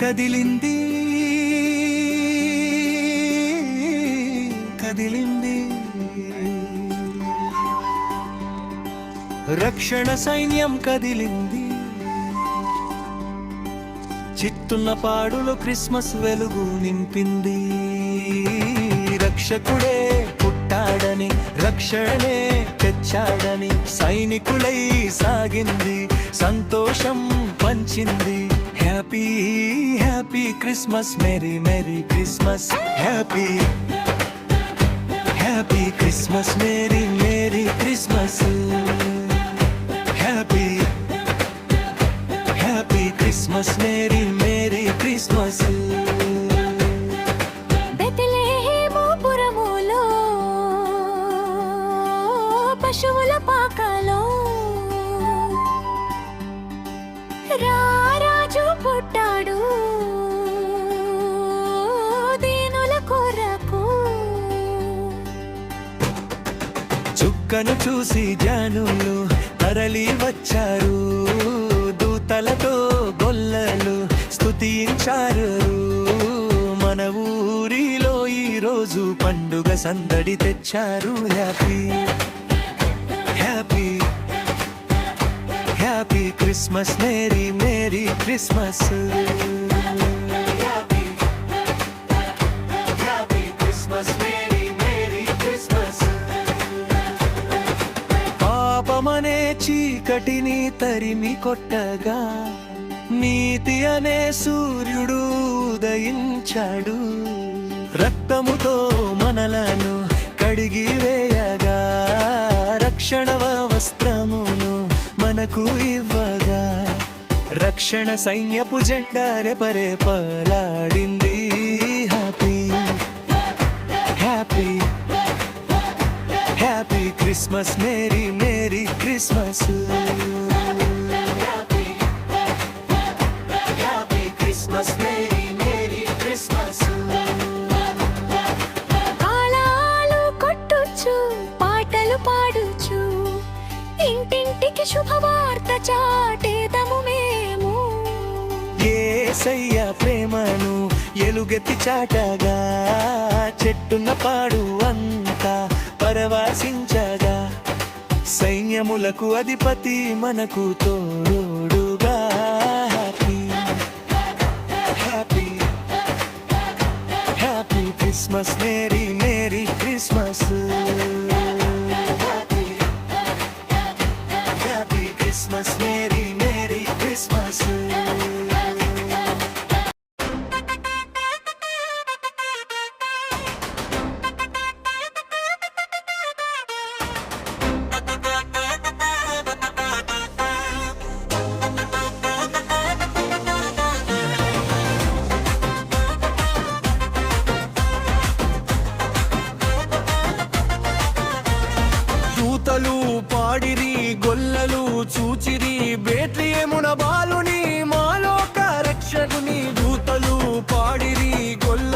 కదిలింది కదిలింది. రక్షణ సైన్యం కదిలింది. చిత్తున్న పాడులో క్రిస్మస్ వెలుగు నింపింది. రక్షకుడే పుట్టాడని రక్షణే తెచ్చాడని సైనికులై సాగింది. సంతోషం పంచింది. Happy happy Christmas. Merry merry Christmas. Happy happy Christmas. Merry merry Christmas. Happy happy Christmas. Merry రారాజు పుట్టాడు. దీనుల కొరకు. చుక్కను చూసి జానులు తరలి వచ్చారు. దూతలతో గొల్లలు స్తుతించారు. మన ఊరిలో ఈ రోజు పండుగ సందడి తెచ్చారు. Happy. Christmas merry merry Christmas. పాపమనే చీకటిని తరిమి కొట్టగా నీతి అనే సూర్యుడు ఉదయించాడు. రక్తముతో మనలను కడిగి వేయగా రక్షణ వస్త్రమును మనకు ఇవ్వ రక్షణ సైన్యపు జెండా రెపరే పలాడింది. Happy happy happy Christmas merry merry Christmas happy Christmas merry merry Christmas పాటలు పాడుచు ఇంటింటికి శుభవార్త చాటేదము ఏసయ్య ప్రేమను ఎలుగెత్తి చాటగా చెట్టున్న పాడు అంతా పరవాసించగా. సైన్యములకు అధిపతి మనకు తోడుగా happy happy happy Christmas merry merry Christmas. Happy happy Christmas merry దూతలు పాడిరి గొల్లలు చూచిరి బేట్లియమున బాలుని మాలోక రక్షకుని దూతలు పాడిరి గొల్ల